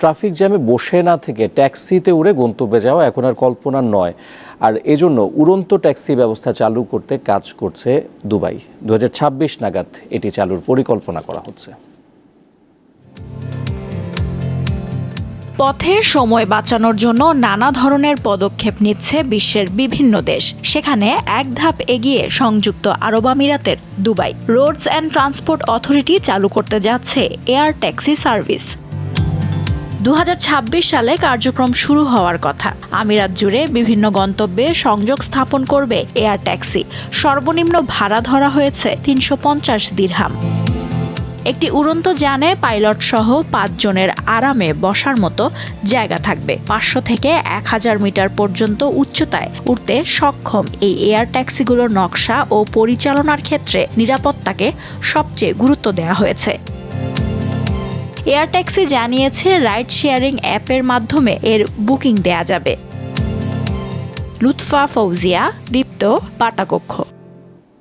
Traffic জ্যামে বসে না থেকে ট্যাক্সিতে উড়ে গন্তব্যে যাওয়া এখন আর কল্পনার নয়। আর এজন্য উড়ন্ত ট্যাক্সি ব্যবস্থা চালু করতে কাজ করছে দুবাই। দু হাজার ছাব্বিশ নাগাদ এটি চালুর পরিকল্পনা করা হচ্ছে। পথে সময় বাঁচানোর জন্য নানা ধরনের পদক্ষেপ নিচ্ছে বিশ্বের বিভিন্ন দেশ। সেখানে এক ধাপ এগিয়ে সংযুক্ত আরব আমিরাতের Dubai. Roads and transport authority চালু করতে যাচ্ছে এয়ার ট্যাক্সি সার্ভিস। দু হাজার ছাব্বিশ সালে কার্যক্রম শুরু হওয়ার কথা। আমিরাত জুড়ে বিভিন্ন গন্তব্যে সংযোগ স্থাপন করবে এয়ার ট্যাক্সি। সর্বনিম্ন ভাড়া ধরা হয়েছে তিনশো পঞ্চাশ দিরহাম। একটি উড়ন্ত যানে পাইলট সহ পাঁচজনের আরামে বসার মতো জায়গা থাকবে। পাঁচশো থেকে এক হাজার মিটার পর্যন্ত উচ্চতায় উঠতে সক্ষম এই এয়ার ট্যাক্সিগুলোর নকশা ও পরিচালনার ক্ষেত্রে নিরাপত্তাকে সবচেয়ে গুরুত্ব দেওয়া হয়েছে। এয়ার ট্যাক্সি জানিয়েছে রাইড শেয়ারিং অ্যাপের মাধ্যমে এর বুকিং দেয়া যাবে। লুৎফা ফৌজিয়া, দীপ্ত, বার্তাকক্ষ।